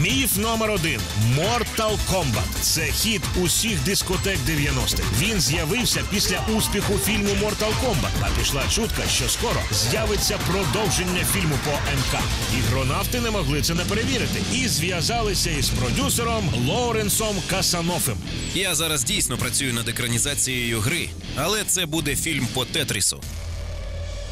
Міф номер один Mortal Kombat. Це хіт усіх дискотек 90-х. Він з'явився після успіху фільму Mortal Kombat. А пішла чутка, що скоро з'явиться продовження фільму по МК. Ігронавти не могли це не перевірити і зв'язалися із продюсером Лоуренсом Касанофем. Я зараз дійсно працюю над екранізацією гри, але це буде фільм по Тетрісу.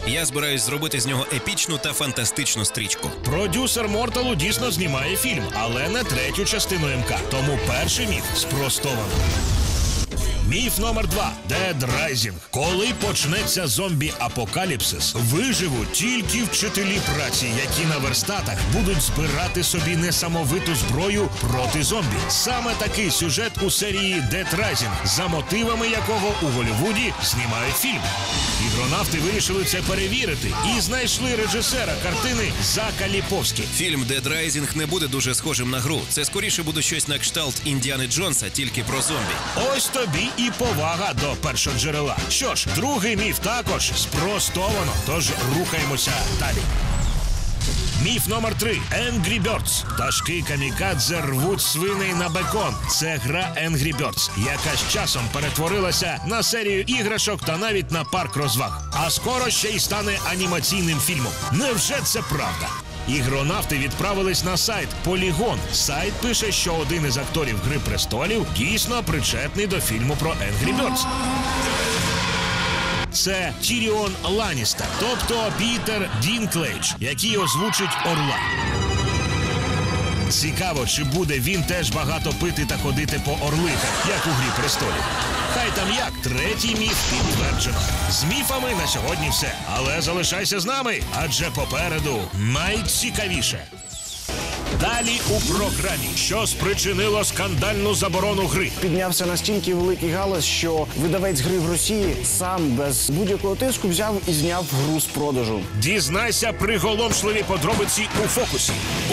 Я збираюсь зробити з нього епічну та фантастичну стрічку. Продюсер Морталу дійсно знімає фільм, але не третю частину МК. Тому перший міф спростовано. Міф номер два Dead Rising. Коли почнеться зомбі-апокаліпсис, виживуть тільки вчителі праці, які на верстатах будуть збирати собі несамовиту зброю проти зомбі. Саме такий сюжет у серії Dead Rising, за мотивами якого у Голлівуді знімають фільм. Ігронавти вирішили це перевірити і знайшли режисера картини Зака Ліповські. Фільм Dead Rising не буде дуже схожим на гру. Це скоріше буде щось на кшталт Індіани Джонса, тільки про зомбі. Ось тобі і повага до першоджерела. Що ж, другий міф також спростовано. Тож рухаємося далі. Міф номер три Angry Birds. Пташки камікадзе рвуть свиней на бекон. Це гра Angry Birds, яка з часом перетворилася на серію іграшок та навіть на парк розваг. А скоро ще й стане анімаційним фільмом. Невже це правда? Ігронавти відправились на сайт Полігон. Сайт пише, що один із акторів Гри престолів дійсно причетний до фільму про Angry Birds. Це Тіріон Ланістер, тобто Пітер Дінклейдж, який озвучить Орла. Цікаво, чи буде він теж багато пити та ходити по орликах, як у грі престолів. Хай там як, третій міф підтверджено. З міфами на сьогодні все. Але залишайся з нами, адже попереду найцікавіше. Далі у програмі, що спричинило скандальну заборону гри. Піднявся настільки великий галас, що видавець гри в Росії сам без будь-якого тиску взяв і зняв гру з продажу. Дізнайся приголомшливі подробиці у фокусі.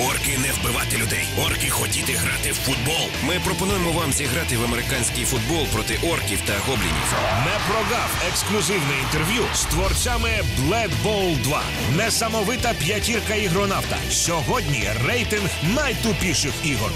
Орки не вбивати людей. Орки хотіти грати в футбол. Ми пропонуємо вам зіграти в американський футбол проти орків та гоблінів. Не прогав ексклюзивне інтерв'ю з творцями Blood Bowl 2. Несамовита п'ятірка ігронавта. Сьогодні рейтинг найтупіших ігор.